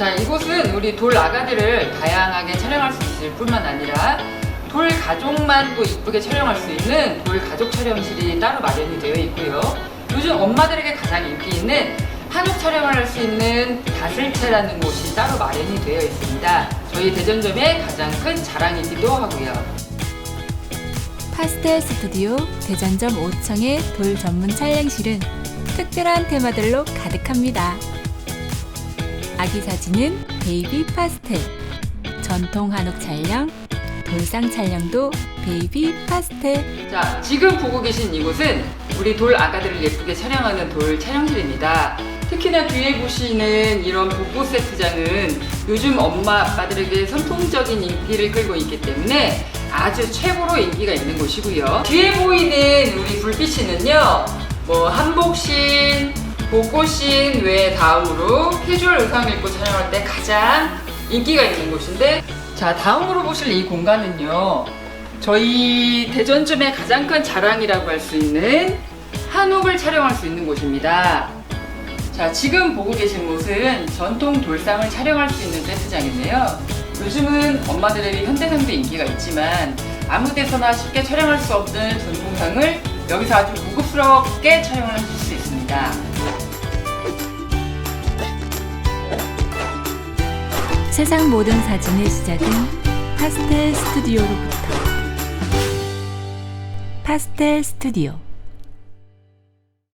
자, 이곳은 우리 돌 아가들을 다양하게 촬영할 수 있을 뿐만 아니라 돌 가족만도 이쁘게 촬영할 수 있는 돌 가족 촬영실이 따로 마련이 되어 있고요. 요즘 엄마들에게 가장 인기 있는 한옥 촬영을 할 수 있는 다슬채라는 곳이 따로 마련이 되어 있습니다. 저희 대전점의 가장 큰 자랑이기도 하고요. 파스텔 스튜디오 대전점 5층의 돌 전문 촬영실은 특별한 테마들로 가득합니다. 아기 사진은 베이비 파스텔, 전통 한옥 촬영, 돌상 촬영도 베이비 파스텔, 자, 지금 보고 계신 이곳은 우리 돌 아가들을 예쁘게 촬영하는 돌 촬영실입니다. 특히나 뒤에 보시는 이런 복고 세트장은 요즘 엄마 아빠들에게 선풍적인 인기를 끌고 있기 때문에 아주 최고로 인기가 있는 곳이고요. 뒤에 보이는 우리 불빛이는요, 뭐 한복신, 복고신 외 다음으로 캐주얼 의상을 입고 촬영할 때 가장 인기가 있는 곳인데, 자 다음으로 보실 이 공간은요, 저희 대전점의 가장 큰 자랑이라고 할 수 있는 한옥을 촬영할 수 있는 곳입니다. 자, 지금 보고 계신 곳은 전통 돌상을 촬영할 수 있는 세트장인데요. 요즘은 엄마들에게 현대상도 인기가 있지만 아무 데서나 쉽게 촬영할 수 없는 전통상을 여기서 아주 고급스럽게 촬영을 하실 수 있습니다. 세상 모든 사진의 시작은 파스텔 스튜디오로부터. 파스텔 스튜디오